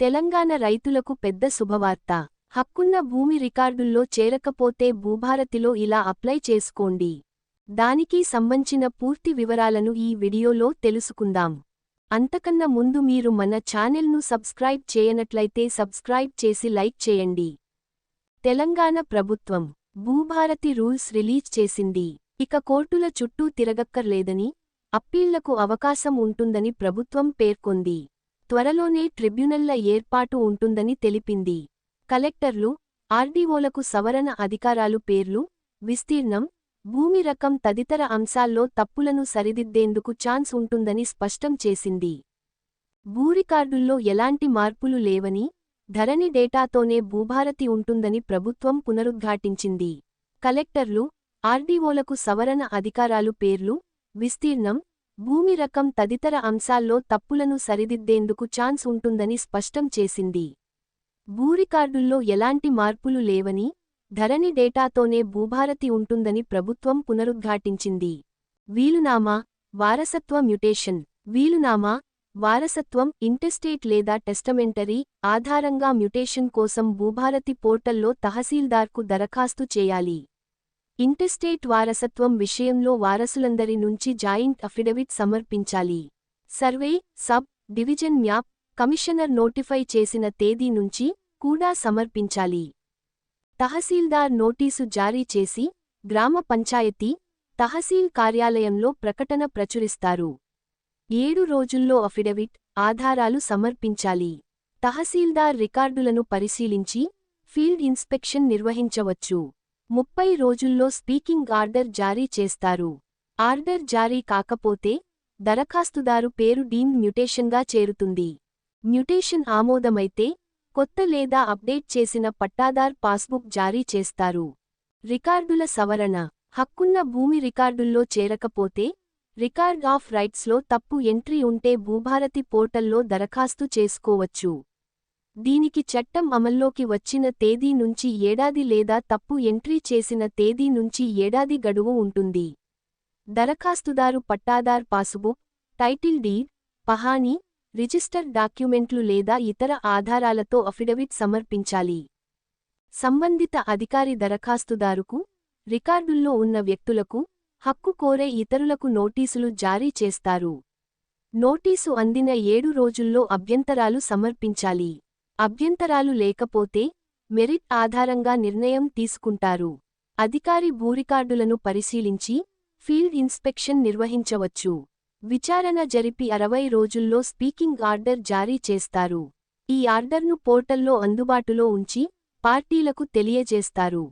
తెలంగాణ రైతులకు పెద్ద శుభవార్త. హక్కున్న భూమి రికార్డుల్లో చేరకపోతే భూభారతిలో ఇలా అప్లై చేసుకోండి. దానికి సంబంచిన పూర్తి వివరాలను ఈ వీడియోలో తెలుసుకుందాం. అంతకన్నా ముందు మీరు మన ఛానెల్ను సబ్స్క్రైబ్ చేయనట్లయితే సబ్స్క్రైబ్ చేసి లైక్ చేయండి. తెలంగాణ ప్రభుత్వం భూభారతి రూల్స్ రిలీజ్ చేసింది. ఇక కోర్టుల చుట్టూ తిరగక్కర్లేదని అప్పీళ్ళకు అవకాశం ఉంటుందని ప్రభుత్వం పేర్కొంది. త్వరలోనే ట్రిబ్యునల్ల ఏర్పాటు ఉంటుందని తెలిపింది. కలెక్టర్లు ఆర్డీఓలకు సవరణ అధికారాలు పేర్లు విస్తీర్ణం భూమి రకం తదితర అంశాల్లో తప్పులను సరిదిద్దేందుకు ఛాన్స్ ఉంటుందని స్పష్టం చేసింది. భూరికార్డుల్లో ఎలాంటి మార్పులు లేవని ధరణి డేటాతోనే భూభారతి ఉంటుందని ప్రభుత్వం పునరుద్ఘాటించింది. కలెక్టర్లు ఆర్డీఓలకు సవరణ అధికారాలు పేర్లు విస్తీర్ణం భూమి రకం తదితర అంశాల్లో తప్పులను సరిదిద్దేందుకు ఛాన్స్ ఉంటుందని స్పష్టం చేసింది. భూరికార్డుల్లో ఎలాంటి మార్పులు లేవని ధరణి డేటాతోనే భూభారతి ఉంటుందని ప్రభుత్వం పునరుద్ఘాటించింది. వీలునామా వారసత్వ మ్యుటేషన్. వీలునామా వారసత్వం ఇంటెస్టేట్ లేదా టెస్టమెంటరీ ఆధారంగా మ్యుటేషన్ కోసం భూభారతి పోర్టల్లో తహసీల్దార్కు దరఖాస్తు చేయాలి. ఇంటెస్టేట్ వారసత్వం విషయంలో వారసులందరి నుంచి జాయింట్ అఫిడవిట్ సమర్పించాలి. Survey sub division map commissioner notify చేసిన తేదీ నుంచి కూడా సమర్పించాలి. తహసీల్దార్ నోటీసు జారీ చేసి గ్రామ పంచాయతీ తహసీల్ కార్యాలయంలో ప్రకటన ప్రచురిస్తారు. ఏడు రోజుల్లో అఫిడవిట్ ఆధారాలు సమర్పించాలి. తహసీల్దార్ రికార్డులను పరిశీలించి ఫీల్డ్ ఇన్స్పెక్షన్ నిర్వహించవచ్చు. ముప్పై రోజుల్లో స్పీకింగ్ ఆర్డర్ జారీ చేస్తారు. ఆర్డర్ జారీ కాకపోతే దరఖాస్తుదారు పేరు డీమ్ మ్యుటేషన్గా చేరుతుంది. మ్యుటేషన్ ఆమోదమైతే కొత్త లేదా అప్డేట్ చేసిన పట్టాదార్ పాస్బుక్ జారీ చేస్తారు. రికార్డుల సవరణ. హక్కున్న భూమి రికార్డుల్లో చేరకపోతే రికార్డ్ ఆఫ్ రైట్స్లో తప్పు ఎంట్రీ ఉంటే భూభారతి పోర్టల్లో దరఖాస్తు చేసుకోవచ్చు. దీనికి చట్టం అమల్లోకి వచ్చిన తేదీ నుంచి ఏడాది లేదా తప్పు ఎంట్రీ చేసిన తేదీ నుంచి ఏడాది గడువు ఉంటుంది. దరఖాస్తుదారు pattadar passbook title deed pahani register డాక్యుమెంట్లు లేదా ఇతర ఆధారాలతో అఫిడవిట్ సమర్పించాలి. సంబంధిత అధికారి దరఖాస్తుదారుకు రికార్డుల్లో ఉన్న వ్యక్తులకు హక్కు కోరే ఇతరులకు నోటీసులు జారీ చేస్తారు. నోటీసు అందిన ఏడు రోజుల్లో అభ్యంతరాలు సమర్పించాలి. అభ్యంతరాలు లేకపోతే మెరిట్ ఆధారంగా నిర్ణయం తీసుకుంటారు. అధికారి భూరికార్డులను పరిశీలించి ఫీల్డ్ ఇన్స్పెక్షన్ నిర్వహించవచ్చు. విచారణ జరిపి అరవై రోజుల్లో స్పీకింగ్ ఆర్డర్ జారీ చేస్తారు. ఈ ఆర్డర్ను పోర్టల్లో అందుబాటులో ఉంచి పార్టీలకు తెలియజేస్తారు.